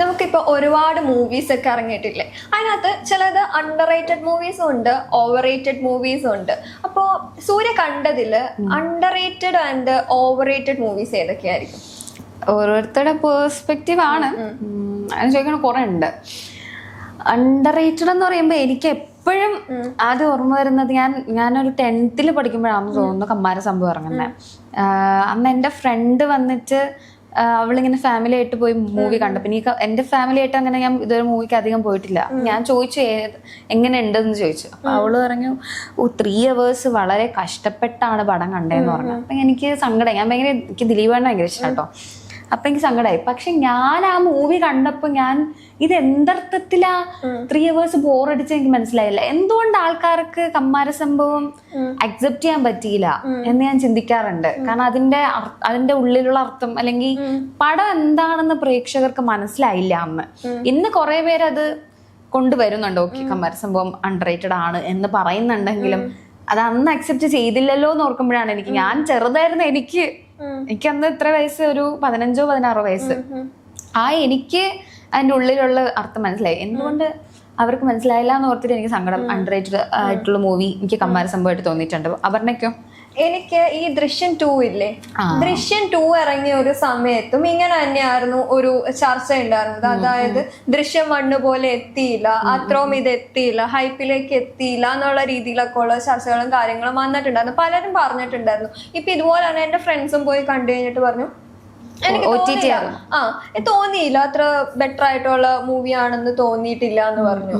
നമുക്കിപ്പോൾ ഒരുപാട് മൂവീസ് ഒക്കെ ഇറങ്ങിയിട്ടില്ലേ? അതിനകത്ത് ചിലത് അണ്ടർ റേറ്റഡ് മൂവീസും ഉണ്ട് ഓവർ റേറ്റഡ് മൂവീസും ഉണ്ട്. അപ്പോൾ സൂര്യ കണ്ടതിൽ underrated and overrated movies ഏതൊക്കെയായിരിക്കും? ഓരോരുത്തരുടെ പേഴ്സ്പെക്റ്റീവ് ആണ്. അതിന് ചോദിക്കണ കുറേ ഉണ്ട്. അണ്ടർ റേറ്റഡ് എന്ന് പറയുമ്പോൾ എനിക്ക് എപ്പോഴും ആദ്യം ഓർമ്മ വരുന്നത് ഞാൻ ഞാനൊരു ടെൻത്തിൽ പഠിക്കുമ്പോഴാണെന്ന് തോന്നുന്നു കമ്മാര സംഭവം ഇറങ്ങുന്നത് അന്ന് എന്റെ ഫ്രണ്ട് വന്നിട്ട് അവളിങ്ങനെ ഫാമിലി ആയിട്ട് പോയി മൂവി കണ്ടു പിന്നെ എന്റെ ഫാമിലി ആയിട്ട് അങ്ങനെ ഞാൻ ഇതുവരെ മൂവിക്ക് അധികം പോയിട്ടില്ല. ഞാൻ ചോദിച്ചു എങ്ങനെ ഉണ്ടെന്ന് ചോദിച്ചു. അപ്പൊ അവൾ പറഞ്ഞു ഓ ത്രീ അവേഴ്സ് വളരെ കഷ്ടപ്പെട്ടാണ് പടം കണ്ടതെന്ന് പറഞ്ഞു. അപ്പൊ എനിക്ക് സങ്കടം. ഞാൻ ഭയങ്കര എനിക്ക് ദിലീപ് ഭയങ്കര ഇഷ്ടം കേട്ടോ അപ്പൊ എനിക്ക് സങ്കടമായി പക്ഷെ ഞാൻ ആ മൂവി കണ്ടപ്പോ ഞാൻ ഇത് എന്തർത്ഥത്തിലാ ത്രീ അവേഴ്സ് ബോറടിച്ച് എനിക്ക് മനസ്സിലായില്ല. എന്തുകൊണ്ട് ആൾക്കാർക്ക് കമ്മാര സംഭവം അക്സെപ്റ്റ് ചെയ്യാൻ പറ്റിയില്ല എന്ന് ഞാൻ ചിന്തിക്കാറുണ്ട്. കാരണം അതിന്റെ അതിന്റെ ഉള്ളിലുള്ള അർത്ഥം അല്ലെങ്കിൽ പടം എന്താണെന്ന് പ്രേക്ഷകർക്ക് മനസ്സിലായില്ല അന്ന്. ഇന്ന് കുറെ പേരത് കൊണ്ടുവരുന്നുണ്ട്. ഓക്കെ കമ്മാര സംഭവം അണ്ടർറേറ്റഡ് ആണ് എന്ന് പറയുന്നുണ്ടെങ്കിലും അത് അന്ന് അക്സെപ്റ്റ് ചെയ്തില്ലല്ലോ എന്ന് ഓർക്കുമ്പോഴാണ് എനിക്ക് ഞാൻ ചെറുതായിരുന്നു എനിക്ക് എനിക്ക് അന്ന് ഇത്ര വയസ്സ്? ഒരു പതിനഞ്ചോ പതിനാറോ വയസ്സ്. ആ എനിക്ക് അതിന്റെ ഉള്ളിലുള്ള അർത്ഥം മനസ്സിലായി. എന്തുകൊണ്ട് അവർക്ക് മനസ്സിലായില്ല എന്ന് ഓർത്തിട്ട് എനിക്ക് സങ്കടം അണ്ടർറേറ്റഡ് ആയിട്ടുള്ള മൂവി എനിക്ക് കമ്മാര സംഭവമായിട്ട് തോന്നിയിട്ടുണ്ട്. അപർണയ്ക്കോ? എനിക്ക് ഈ ദൃശ്യം ടു ഇല്ലേ? ദൃശ്യം ടു ഇറങ്ങിയ ഒരു സമയത്തും ഇങ്ങനെ തന്നെയായിരുന്നു ഒരു ചർച്ച ഉണ്ടായിരുന്നത് അതായത് ദൃശ്യം വണ്ണ് പോലെ എത്തിയില്ല അത്രയും ഇത് എത്തിയില്ല ഹൈപ്പിലേക്ക് എത്തിയില്ല എന്നുള്ള രീതിയിലൊക്കെ ഉള്ള ചർച്ചകളും കാര്യങ്ങളും വന്നിട്ടുണ്ടായിരുന്നു. പലരും പറഞ്ഞിട്ടുണ്ടായിരുന്നു. ഇപ്പൊ ഇതുപോലെ തന്നെ എന്റെ ഫ്രണ്ട്സും പോയി കണ്ടു കഴിഞ്ഞിട്ട് പറഞ്ഞു എനിക്ക് തോന്നിയില്ല. ആ തോന്നിയില്ല. അത്ര ബെറ്റർ ആയിട്ടുള്ള മൂവി ആണെന്ന് തോന്നിയിട്ടില്ല എന്ന് പറഞ്ഞു.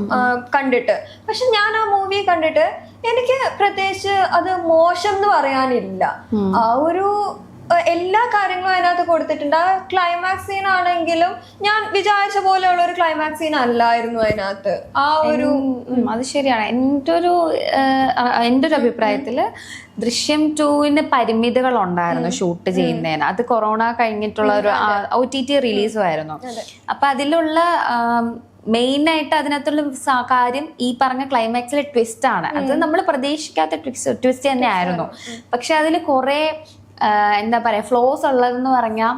കണ്ടിട്ട്. പക്ഷെ ഞാൻ ആ മൂവി കണ്ടിട്ട് എനിക്ക് പ്രത്യേകിച്ച് അത് മോശം എന്ന് പറയാനില്ല. ആ ഒരു എല്ലാ കാര്യങ്ങളും അതിനകത്ത് കൊടുത്തിട്ടുണ്ട്. ആ ക്ലൈമാക്സ് സീൻ ആണെങ്കിലും ഞാൻ വിചാരിച്ച പോലെയുള്ള ഒരു ക്ലൈമാക്സ് സീൻ അല്ലായിരുന്നു അതിനകത്ത്. ആ ഒരു അത് ശരിയാണ്. എന്റെ ഒരു എന്റെ ഒരു അഭിപ്രായത്തിൽ ദൃശ്യം ടൂവിന് പരിമിതികൾ ഉണ്ടായിരുന്നു ഷൂട്ട് ചെയ്യുന്നതിന്. അത് കൊറോണ കഴിഞ്ഞിട്ടുള്ള ഒരു ഒ ടി ടി റിലീസും ആയിരുന്നു. അപ്പൊ അതിലുള്ള മെയിൻ ആയിട്ട് അതിനകത്തുള്ള കാര്യം ഈ പറഞ്ഞ ക്ലൈമാക്സിലെ ട്വിസ്റ്റ് ആണ്. അത് നമ്മൾ പ്രതീക്ഷിക്കാത്ത ട്വിസ്റ്റ് ട്വിസ്റ്റ് തന്നെ ആയിരുന്നു പക്ഷെ അതിൽ കുറെ എന്താ പറയാ ഫ്ലോസ് ഉള്ളതെന്ന് പറഞ്ഞാൽ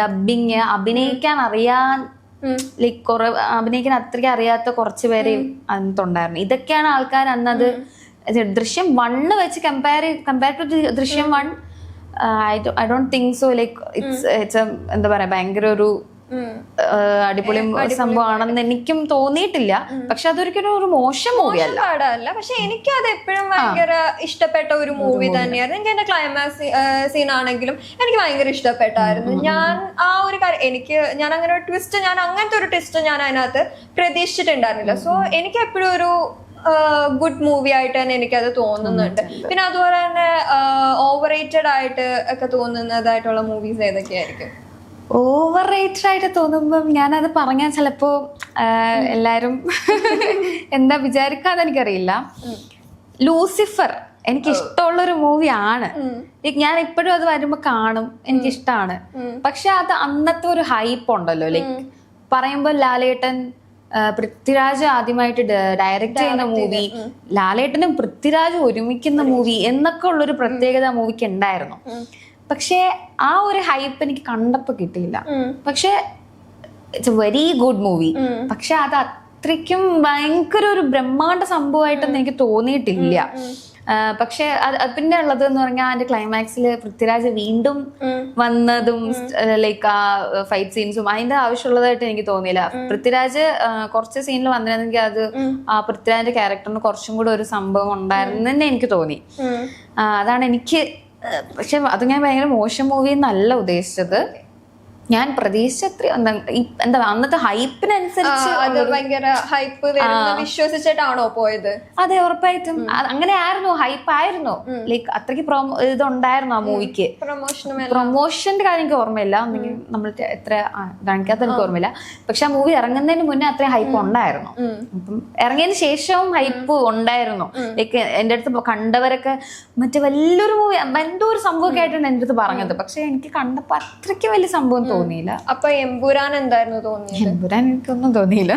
ഡബിങ് അഭിനയിക്കാൻ അറിയാൻ ലൈക്ക് കുറെ അഭിനയിക്കാൻ അത്രയ്ക്ക് അറിയാത്ത കുറച്ച് പേര് അതിനകത്തുണ്ടായിരുന്നു ഇതൊക്കെയാണ് ആൾക്കാർ അന്നത് ദൃശ്യം വണ്ണ് വെച്ച് compare compare to Drishyam one I don't think so like it's it's എന്താ പറയാ ഭയങ്കര ഒരു അടിപൊളി സംഭവമാണെന്ന് എനിക്കും തോന്നിയിട്ടില്ല. പക്ഷെ അതൊരിക്കലും ഒരു മോശം മൂവി അല്ല. പക്ഷെ എനിക്ക് അത് എപ്പോഴും ഭയങ്കര ഇഷ്ടപ്പെട്ട ഒരു മൂവി തന്നെയായിരുന്നു. എനിക്ക് എന്റെ ക്ലൈമാക്സ് സീൻ ആണെങ്കിലും എനിക്ക് ഭയങ്കര ഇഷ്ടപ്പെട്ടായിരുന്നു. ഞാൻ ആ ഒരു കാര്യം എനിക്ക് ഞാൻ അങ്ങനെ ഒരു ട്വിസ്റ്റ് ഞാൻ അങ്ങനത്തെ ഒരു ട്വിസ്റ്റ് ഞാൻ അതിനകത്ത് പ്രതീക്ഷിച്ചിട്ടുണ്ടായിരുന്നില്ല. സോ എനിക്ക് എപ്പോഴും ഒരു ഗുഡ് മൂവി ആയിട്ട് തന്നെ എനിക്കത് തോന്നുന്നുണ്ട്. പിന്നെ അതുപോലെ തന്നെ ഓവർ റേറ്റഡ് ആയിട്ട് ഒക്കെ തോന്നുന്നതായിട്ടുള്ള മൂവീസ് ഏതൊക്കെയായിരിക്കും? ഓവർ റേറ്റഡ് ആയിട്ട് തോന്നുമ്പം ഞാനത് പറഞ്ഞാൽ ചിലപ്പോ എല്ലാവരും എല്ലാരും എന്താ വിചാരിക്കാന്ന് എനിക്കറിയില്ല. ലൂസിഫർ എനിക്ക് ഇഷ്ടമുള്ള ഒരു മൂവിയാണ് ഞാൻ ഇപ്പോഴും അത് വരുമ്പോൾ കാണും. എനിക്ക് ഇഷ്ടമാണ് പക്ഷെ അത് അന്നത്തെ ഒരു ഹൈപ്പ് ഉണ്ടല്ലോ ലൈക്ക് പറയുമ്പോൾ ലാലേട്ടൻ പൃഥ്വിരാജ് ആദ്യമായിട്ട് ഡയറക്റ്റ് ചെയ്യുന്ന മൂവി ലാലേട്ടനും പൃഥ്വിരാജ് ഒരുമിക്കുന്ന മൂവി എന്നൊക്കെ ഉള്ളൊരു പ്രത്യേകത മൂവിക്ക് ഉണ്ടായിരുന്നു. പക്ഷേ ആ ഒരു ഹൈപ്പ് എനിക്ക് കണ്ടപ്പോ കിട്ടിയില്ല. പക്ഷെ it's a very good movie പക്ഷെ അത് അത്രയ്ക്കും ഭയങ്കര ഒരു ബ്രഹ്മാണ്ട സംഭവമായിട്ടൊന്നും എനിക്ക് തോന്നിയിട്ടില്ല. പക്ഷെ പിന്നെ ഉള്ളത് എന്ന് പറഞ്ഞാൽ അതിന്റെ ക്ലൈമാക്സിൽ പൃഥ്വിരാജ് വീണ്ടും വന്നതും ലൈക്ക് ആ ഫൈറ്റ് സീൻസും അതിന്റെ ആവശ്യമുള്ളതായിട്ട് എനിക്ക് തോന്നിയില്ല. പൃഥ്വിരാജ് കുറച്ച് സീനിൽ വന്നിരുന്നെങ്കിൽ അത് ആ പൃഥ്വിരാജിന്റെ ക്യാരക്ടറിന് കുറച്ചും കൂടെ ഒരു സംഭവം ഉണ്ടായിരുന്നു തന്നെ. എനിക്ക് തോന്നി അതാണ് എനിക്ക് പക്ഷെ അത് ഞാൻ ഭയങ്കര മോശം മൂവി എന്നല്ല ഉദ്ദേശിച്ചത്. ഞാൻ പ്രതീക്ഷിച്ച അത്ര എന്താ അന്നത്തെ ഹൈപ്പിനനുസരിച്ച് വിശ്വസിച്ചിട്ടാണോ പോയത്? അതെ ഉറപ്പായിട്ടും. അങ്ങനെ ആയിരുന്നു ഹൈപ്പ് ആയിരുന്നു ലൈക്ക് അത്രയ്ക്ക് ഇതുണ്ടായിരുന്നു ആ മൂവിക്ക്. പ്രൊമോഷനും പ്രൊമോഷന്റെ കാര്യം എനിക്ക് ഓർമ്മയില്ല. നമ്മൾ എത്ര കാണിക്കാത്ത എനിക്ക് ഓർമ്മയില്ല. പക്ഷെ ആ മൂവി ഇറങ്ങുന്നതിന് മുന്നേ അത്രയും ഹൈപ്പ് ഉണ്ടായിരുന്നു. അപ്പം ഇറങ്ങിയതിന് ശേഷവും ഹൈപ്പ് ഉണ്ടായിരുന്നു. ലൈക്ക് എന്റെ അടുത്ത് കണ്ടവരൊക്കെ മറ്റേ വലിയൊരു മൂവി എന്തോ ഒരു സംഭവമൊക്കെ ആയിട്ടാണ് എന്റെ അടുത്ത് പറഞ്ഞത്. പക്ഷെ എനിക്ക് കണ്ടപ്പോ അത്രയ്ക്ക് വലിയ സംഭവം തോന്നിയില്ല. അപ്പൊ എമ്പുരാൻ എന്തായിരുന്നു തോന്നിയത്? എമ്പുരാൻ എനിക്കൊന്നും തോന്നിയില്ല.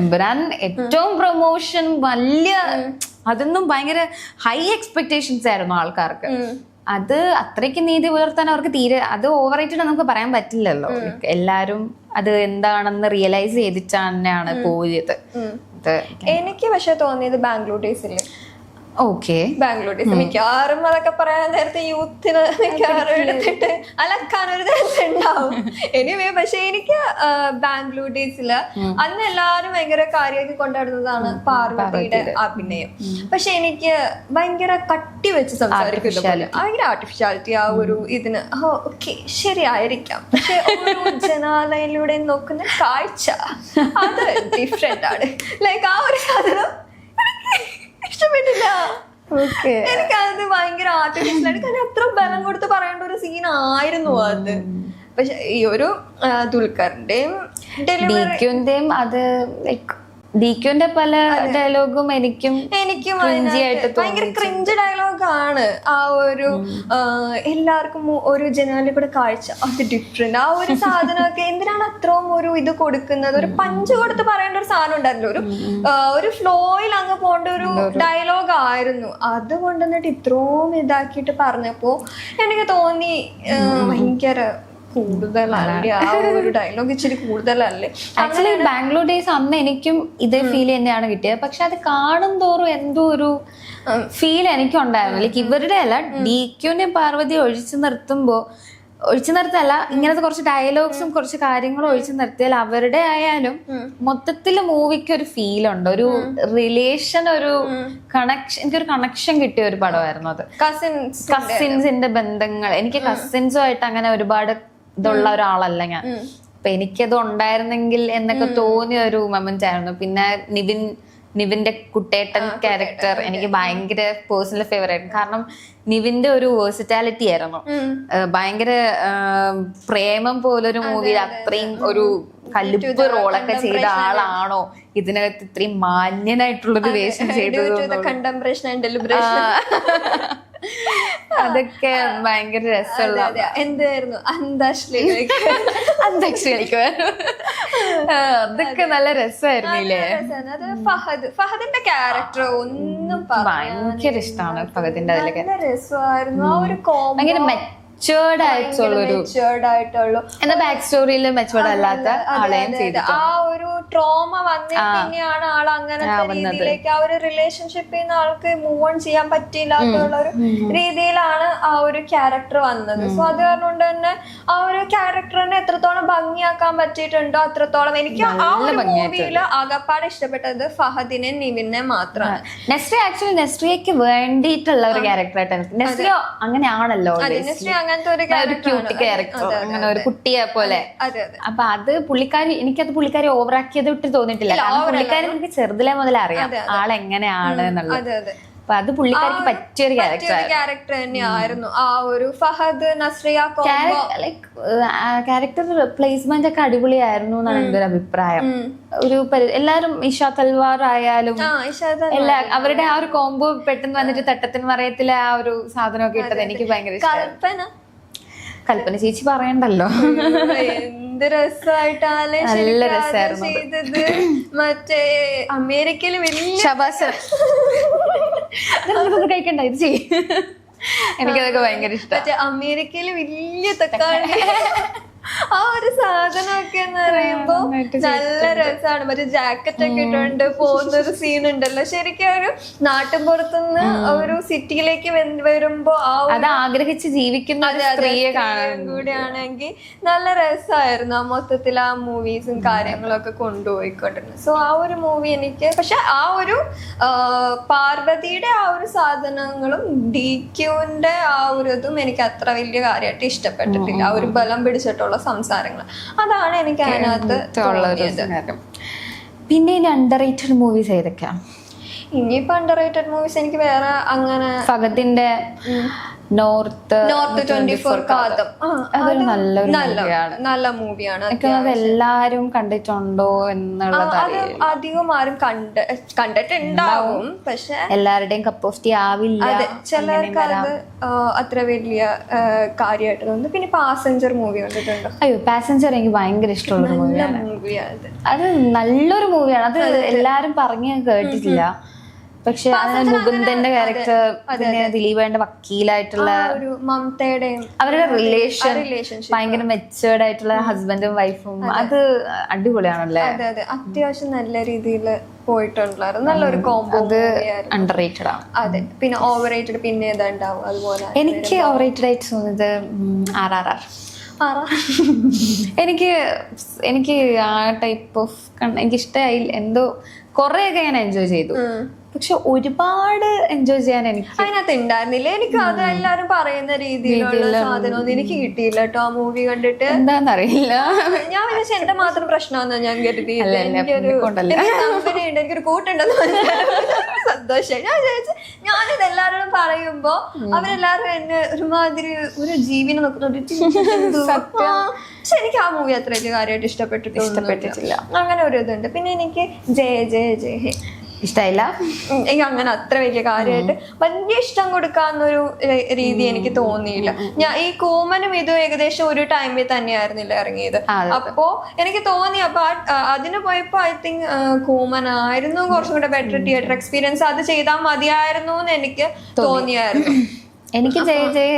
എമ്പുരാൻ ഏറ്റവും പ്രൊമോഷൻ വലിയ അതൊന്നും ഭയങ്കര ഹൈ എക്സ്പെക്ടേഷൻസ് ആയിരുന്നു ആൾക്കാർക്ക്. അത് അത്രയ്ക്ക് നീതി പുലർത്താൻ അവർക്ക് തീരെ അത് ഓവർ റേറ്റഡ് നമുക്ക് പറയാൻ പറ്റില്ലല്ലോ. എല്ലാരും അത് എന്താണെന്ന് റിയലൈസ് ചെയ്തിട്ടാണ് പോയത്. എനിക്ക് പക്ഷെ തോന്നിയത് ബാംഗ്ലൂർ ഡേയ്സിൽ ഓക്കെ ബാംഗ്ലൂർ ഡേയ്സ് മിക്കവാറും അതൊക്കെ പറയാൻ നേരത്തെ യൂത്തിന് മിക്കവാറും എടുത്തിട്ട് അലക്കാൻ ഒരു ദിവസം ഉണ്ടാവും എനിവേ പക്ഷെ എനിക്ക് ബാംഗ്ലൂർ ഡേയ്സിൽ അന്ന് എല്ലാരും ഭയങ്കര കാര്യമാക്കി കൊണ്ടാടുന്നതാണ് പാർവതിയുടെ അഭിനയം. പക്ഷെ എനിക്ക് ഭയങ്കര കട്ടി വെച്ച് സംസാരിക്കുന്ന ഭയങ്കര ആർട്ടിഫിഷ്യാലിറ്റി ആ ഒരു ഇതിന്. ഓക്കെ ശരിയായിരിക്കാം. പക്ഷെ ജനാലയിലൂടെ നോക്കുന്ന കാഴ്ച അത് ഡിഫറെന്റ് ആണ്. ലൈക്ക് ആ ഒരു സാധനം ഇഷ്ടപ്പെട്ടില്ല. എനിക്ക് എനിക്കത് ഭയങ്കര ആർട്ടിഫിഷ്യൽ ആയിട്ട് കാരണം അത്ര ബലം കൊടുത്ത് പറയേണ്ട ഒരു സീൻ ആയിരുന്നു അത്. പക്ഷെ ഈ ഒരു ദുൽഖറിന്റെയും അത് ലൈക്ക് ഡിക്യുന്റെ പല ഡയലോഗും എനിക്കും എനിക്കും ഭയങ്കര ക്രിഞ്ച് ഡയലോഗ് ആണ്. ആ ഒരു എല്ലാവർക്കും ഒരു ജനാലിൽ കൂടെ കാഴ്ച. അത് ഡിഫറെന്റ് ആ ഒരു സാധനമൊക്കെ എന്തിനാണ് അത്രയും ഒരു ഇത് കൊടുക്കുന്നത്? ഒരു പഞ്ച് കൊടുത്ത് പറയേണ്ട ഒരു സാധനം ഉണ്ടായിരുന്നു ഒരു ഒരു ഫ്ലോയിൽ അങ്ങ് പോകേണ്ട ഒരു ഡയലോഗ് ആയിരുന്നു. അത് കൊണ്ടുവന്നിട്ട് ഇത്രയും ഇതാക്കിയിട്ട് പറഞ്ഞപ്പോ എനിക്ക് തോന്നി ഭയങ്കര കൂടുതലല്ലേ? ആ ഒരു ഡയലോഗ് ഇച്ചിരി കൂടുതലല്ലേ? ആക്ച്വലി ബാംഗ്ലൂർ ഡേയ്സ് അന്ന് എനിക്കും ഇതേ ഫീൽ തന്നെയാണ് കിട്ടിയത്. പക്ഷെ അത് കാണും തോറും എന്തോ ഒരു ഫീൽ എനിക്കും ഉണ്ടായിരുന്നു ലൈക്ക് ഇവരുടെ അല്ല ഡി ക്യൂനെ പാർവതി ഒഴിച്ചു നിർത്തുമ്പോ ഒഴിച്ചു നിർത്തല്ല ഇങ്ങനത്തെ കുറച്ച് ഡയലോഗ്സും കുറച്ച് കാര്യങ്ങളും ഒഴിച്ചു നിർത്തിയാൽ അവരുടെ ആയാലും മൊത്തത്തിൽ മൂവിക്ക് ഒരു ഫീൽ ഉണ്ട്. ഒരു റിലേഷൻ ഒരു കണക്ഷൻ എനിക്ക് ഒരു കണക്ഷൻ കിട്ടിയ ഒരു പടമായിരുന്നു അത്. കസിൻസ് കസിൻസിന്റെ ബന്ധങ്ങൾ. എനിക്ക് കസിൻസുമായിട്ട് അങ്ങനെ ഒരുപാട് ഇതുള്ള ഒരാളല്ല ഞാൻ. അപ്പൊ എനിക്കത് ഉണ്ടായിരുന്നെങ്കിൽ എന്നൊക്കെ തോന്നിയ ഒരു മൊമെന്റ് ആയിരുന്നു. പിന്നെ നിവിൻ നിവിന്റെ കുട്ടേട്ടൻ ക്യാരക്ടർ എനിക്ക് ഭയങ്കര പേഴ്സണൽ ഫേവറേറ്റ് കാരണം നിവിന്റെ ഒരു വേഴ്സിറ്റാലിറ്റി ആയിരുന്നു. ഭയങ്കര പ്രേമം പോലൊരു മൂവിയിൽ അത്രയും ഒരു കല്ലുപ്പ് റോളൊക്കെ ചെയ്ത ആളാണോ? ഇതിനകത്ത് ഇത്രയും മാന്യനായിട്ടുള്ളൊരു വേഷം ചെയ്തത് ആൻഡ് അതൊക്കെ ഭയങ്കര രസമുള്ള എന്തായിരുന്നു? അന്താശ്ലേക്ക് അന്തരീക്ഷ അതൊക്കെ നല്ല രസമായിരുന്നില്ലേ? അത് ഫഹദ് ഫഹദിന്റെ ക്യാരക്ടർ ഒന്നും ഭയങ്കര ഇഷ്ടമാണ് ഫഹദിന്റെ അതിലൊക്കെ. രസമായിരുന്നു. ആ ഒരു ഭയങ്കര മെച്ചേർഡ് ആയിട്ടുള്ളൊരു മെച്ചുവേർഡ് ആയിട്ടുള്ളൂ എന്നാ ബാക്ക് സ്റ്റോറിയിൽ മെച്ചേർഡ് അല്ലാത്ത ആളെയും ചെയ്തു ആ ഒരു ട്രോമ വന്നിട്ട് പിന്നെയാണ് ആൾ അങ്ങനത്തെ രീതിയിലേക്ക് ആ ഒരു റിലേഷൻഷിപ്പിൽ നിന്ന് ആൾക്ക് മൂവ് ഓൺ ചെയ്യാൻ പറ്റിയില്ലാത്തുള്ള ഒരു രീതിയിലാണ് ആ ഒരു ക്യാരക്ടർ വന്നത്. സോ അത് കാരണം തന്നെ ആ ഒരു ക്യാരക്ടറിനെ എത്രത്തോളം ഭംഗിയാക്കാൻ പറ്റിയിട്ടുണ്ടോ അത്രത്തോളം എനിക്ക് ആ ഒരു മൂവിയിൽ ആകപ്പാട് ഇഷ്ടപ്പെട്ടത് ഫഹദിനെ നിവിനെ മാത്രമാണ് നെസ്ട്രി ആക്ച്വലി നെസ്ട്രിയക്ക് വേണ്ടിയിട്ടുള്ള ഒരു നെസ്ട്രിയ അങ്ങനെയാണല്ലോ ദിനശ്രീ അങ്ങനത്തെ ഒരു ക്യൂട്ട് ക്യാരക്ടർ അങ്ങനെ ഒരു കുട്ടിയെ പോലെ. അപ്പൊ അത് പുള്ളിക്കാരി എനിക്കത് പുള്ളിക്കാരി ഓവറാക്കിയത് വിട്ട് തോന്നിട്ടില്ല പുള്ളിക്കാരി എനിക്ക് ചെറുതിലെ മുതലേ അറിയാം. ആളെങ്ങനെയാണ് എന്നുള്ളത്. അപ്പൊ അത് പുള്ളിക്കാരിക്ക് പറ്റിയ ഒരു ക്യാരക്ടർ തന്നെയായിരുന്നു. ആ ഒരു Fahadh Nazriya like character placement ഒക്കെ അടിപൊളിയായിരുന്നു എന്നാണ് എന്റെ ഒരു അഭിപ്രായം. ഒരു എല്ലാരും ഇഷ തൽവാർ ആയാലും എല്ലാ അവരുടെ ആ ഒരു കോംബോ പെട്ടെന്ന് വന്നിട്ട് തട്ടത്തിന് മറയത്തിലെ ആ ഒരു സാധനമൊക്കെ ഇട്ടത് എനിക്ക് ഭയങ്കര കൽപ്പന? കൽപ്പന ചേച്ചി പറയണ്ടല്ലോ. എന്ത് രസമായിട്ടാണ് നല്ല രസമായിരുന്നു ചെയ്തത്. മറ്റേ അമേരിക്കയിൽ വലിയ ശബാസ് കഴിക്കണ്ട ഇത് ചെയ്യും. എനിക്കതൊക്കെ ഭയങ്കര ഇഷ്ടം. അമേരിക്കയിൽ വലിയ തക്കാളി. ആ ഒരു സാധനമൊക്കെ എന്ന് പറയുമ്പോ നല്ല രസമാണ് മറ്റേ ജാക്കറ്റ് ഒക്കെ ഇട്ടുകൊണ്ട് പോകുന്ന ഒരു സീൻ ഉണ്ടല്ലോ. ശരിക്കും ഒരു നാട്ടിൻപുറത്തുനിന്ന് ഒരു സിറ്റിയിലേക്ക് വരുമ്പോ ആ അത് ആഗ്രഹിച്ച് ജീവിക്കുന്ന സ്ത്രീയെ കാണാൻ കൂടിയാണെങ്കിൽ നല്ല രസമായിരുന്നു ആ മൊത്തത്തിൽ ആ മൂവീസും കാര്യങ്ങളൊക്കെ കൊണ്ടുപോയിക്കൊണ്ടിരുന്നത്. സോ ആ ഒരു മൂവി എനിക്ക് പക്ഷെ ആ ഒരു പാർവതിയുടെ ആ ഒരു സാധനങ്ങളും ഡി ക്യൂവിന്റെ ആ ഒരു ഇതും എനിക്ക് അത്ര വലിയ കാര്യമായിട്ട് ഇഷ്ടപ്പെട്ടിട്ടില്ല. ആ ഒരു ബലം പിടിച്ചിട്ടുള്ള സംസാരങ്ങൾ അതാണ് എനിക്ക് അതിനകത്ത് പിന്നെ ഇനി അണ്ടർ റേറ്റഡ് മൂവീസ് ഏതൊക്കെയാ? ഇനിയിപ്പോ അണ്ടർ റേറ്റഡ് മൂവീസ് എനിക്ക് വേറെ അങ്ങനെ ഫഗത്തിന്റെ north north twenty four Kaatham അതൊരു നല്ലൊരു നല്ല മൂവിയാണ്. നല്ല എല്ലാരും കണ്ടിട്ടുണ്ടോ എന്നുള്ളത് അധികം ആരും കണ്ട് കണ്ടിട്ടുണ്ടാവും പക്ഷെ എല്ലാവരുടെയും കപ്പ് ഓഫ് ടീ ആവില്ല അതെ ചിലർക്ക് അത് അത്ര വലിയ കാര്യമായിട്ട് തോന്നുന്നു. പിന്നെ പാസഞ്ചർ മൂവി കണ്ടിട്ടുണ്ട്? അയ്യോ പാസഞ്ചർ എനിക്ക് ഭയങ്കര ഇഷ്ടമുള്ള മൂവിയാണ്. അത്. നല്ലൊരു മൂവിയാണ്. അത് എല്ലാരും പറഞ്ഞു കേട്ടിട്ടില്ല. പക്ഷെ അതിന് മുകുന്ദന്റെ ക്യാരക്ടർ പിന്നെ ദിലീപേന്റെ വക്കീലായിട്ടുള്ള മമതയുടെയും അവരുടെ റിലേഷൻ ഭയങ്കര മെച്ചേർഡ് ആയിട്ടുള്ള ഹസ്ബൻഡും വൈഫും അത്. അടിപൊളിയാണല്ലേ? അതെ അതെ. അത്യാവശ്യം നല്ല രീതിയിൽ പോയിട്ടുണ്ടായിരുന്നു നല്ലൊരു കോംബോ അണ്ടർ റേറ്റഡ് ആണ് അതെ. പിന്നെ ഓവർ റേറ്റഡ് പിന്നെ ഏതാ അതുപോലെ എനിക്ക് ഓവറേറ്റഡ് ആയിട്ട് തോന്നിയത് ആർ ആർ ആർ. എനിക്ക് എനിക്ക് ആ ടൈപ്പ് ഓഫ് എനിക്ക് ഇഷ്ടമായി എന്തോ കുറേയൊക്കെ ഞാൻ എൻജോയ് ചെയ്തു. പക്ഷെ ഒരുപാട് എൻജോയ് ചെയ്യാൻ എനിക്ക് അതിനകത്ത് ഉണ്ടായിരുന്നില്ല? എനിക്ക് അത് എല്ലാരും പറയുന്ന രീതിയിലുള്ള സാധനമൊന്നും എനിക്ക് കിട്ടിയില്ല കേട്ടോ ആ മൂവി കണ്ടിട്ട്. എന്താന്നറിയില്ല. ഞാൻ പക്ഷെ എന്റെ മാത്രം പ്രശ്നമാണെന്ന് ഞാൻ കരുതി എനിക്കൊരു കൂട്ടുണ്ടെന്ന് സന്തോഷം. ഞാൻ വിചാരിച്ചു ഞാനിത് എല്ലാരോടും പറയുമ്പോ അവരെല്ലാരും എന്നെ ഒരുമാതിരി ഒരു ജീവിനെ നോക്കുന്ന പക്ഷെ എനിക്ക് ആ മൂവി അത്ര വലിയ കാര്യമായിട്ട് ഇഷ്ടപ്പെട്ടിട്ടില്ല ഇഷ്ടപ്പെട്ടിട്ടില്ല. അങ്ങനെ ഒരു ഇതുണ്ട്. പിന്നെ എനിക്ക് ജയ ജയ ജയ. ഹേ ഇഷ്ടായില്ല. ഉം, എനിക്ക് അങ്ങനെ അത്ര വലിയ കാര്യമായിട്ട് വലിയ ഇഷ്ടം കൊടുക്കാന്നൊരു രീതി എനിക്ക് തോന്നിയില്ല. ഞാൻ ഈ കൂമനും ഇതും ഏകദേശം ഒരു ടൈമിൽ തന്നെയായിരുന്നില്ല ഇറങ്ങിയത്. അപ്പോ എനിക്ക് തോന്നി അപ്പൊ അതിന് പോയപ്പോ ഐ തിങ്ക് കൂമൻ ആയിരുന്നു കുറച്ചും കൂടെ ബെറ്റർ തിയേറ്റർ എക്സ്പീരിയൻസ് അത് ചെയ്താൽ മതിയായിരുന്നു എന്ന് എനിക്ക് തോന്നിയായിരുന്നു. എനിക്ക് ജയ ജയ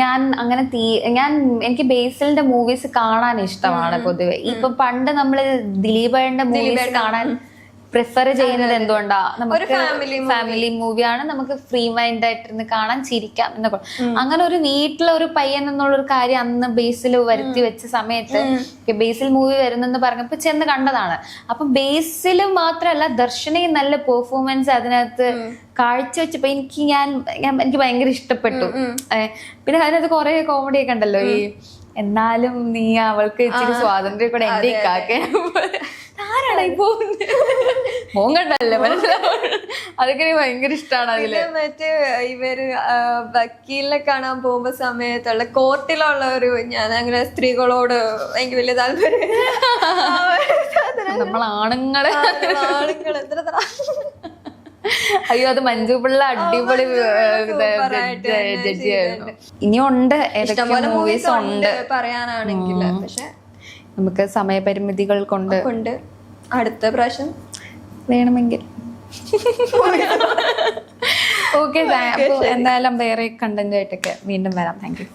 ഞാൻ അങ്ങനെ തീ ഞാൻ എനിക്ക് ബേസിലിന്റെ മൂവീസ് കാണാൻ ഇഷ്ടമാണ് പൊതുവെ. ഇപ്പൊ പണ്ട് നമ്മൾ ദിലീപേന്റെ മൂവീസ് കാണാൻ പ്രിഫർ ചെയ്യുന്നത് എന്തുകൊണ്ടാ? നമുക്ക് ഫാമിലി മൂവിയാണ് നമുക്ക് ഫ്രീ മൈൻഡ് ആയിട്ടിരുന്ന് കാണാൻ ചിരിക്കാം എന്നൊക്കെ. അങ്ങനെ ഒരു വീട്ടിലെ ഒരു പയ്യൻ എന്നുള്ള ഒരു കാര്യം അന്ന് ബേസിൽ വരുത്തി വെച്ച സമയത്ത് ബേസിൽ മൂവി വരുന്നെന്ന് പറഞ്ഞപ്പോ ചെന്ന് കണ്ടതാണ്. അപ്പൊ ബേസിൽ മാത്രമല്ല ദർശനയും നല്ല പെർഫോമൻസ് അതിനകത്ത് കാഴ്ചവെച്ചപ്പോ എനിക്ക് ഞാൻ എനിക്ക് ഭയങ്കര ഇഷ്ടപ്പെട്ടു. പിന്നെ അതിനകത്ത് കുറെ കോമഡി ഒക്കെ ഉണ്ടല്ലോ ഈ എന്നാലും നീ അവൾക്ക് ഇച്ചിരി സ്വാതന്ത്ര്യം കൂടെ എന്റെ കാക്കെ ആരാണ് പോകുന്നത് മോൻ കണ്ടല്ലേ മനസ്സിലാവും അതൊക്കെ എനിക്ക് ഭയങ്കര ഇഷ്ടമാണ് അതിൽ. മറ്റേ ഇവർ വക്കീലിനെ കാണാൻ പോകുമ്പോ സമയത്തുള്ള കോർട്ടിലുള്ള ഒരു ഞാൻ അങ്ങനെ സ്ത്രീകളോട് എനിക്ക് വലിയ താല്പര്യം നമ്മളാണുങ്ങളെ ആളുകൾ എത്ര അയ്യോ അത് മഞ്ജു പിള്ള അടിപൊളി ഇനി ഉണ്ട് ഇനിയുണ്ട് ഇഷ്ടംപോലെ മൂവീസ് ഉണ്ട് പറയാനാണെങ്കിൽ പക്ഷെ നമുക്ക് സമയപരിമിതികൾ കൊണ്ട് കൊണ്ട് അടുത്ത പ്രാവശ്യം വേണമെങ്കിൽ. ഓക്കെ എന്തായാലും വേറെ കണ്ടന്റ് ആയിട്ടൊക്കെ വീണ്ടും വരാം. Thank you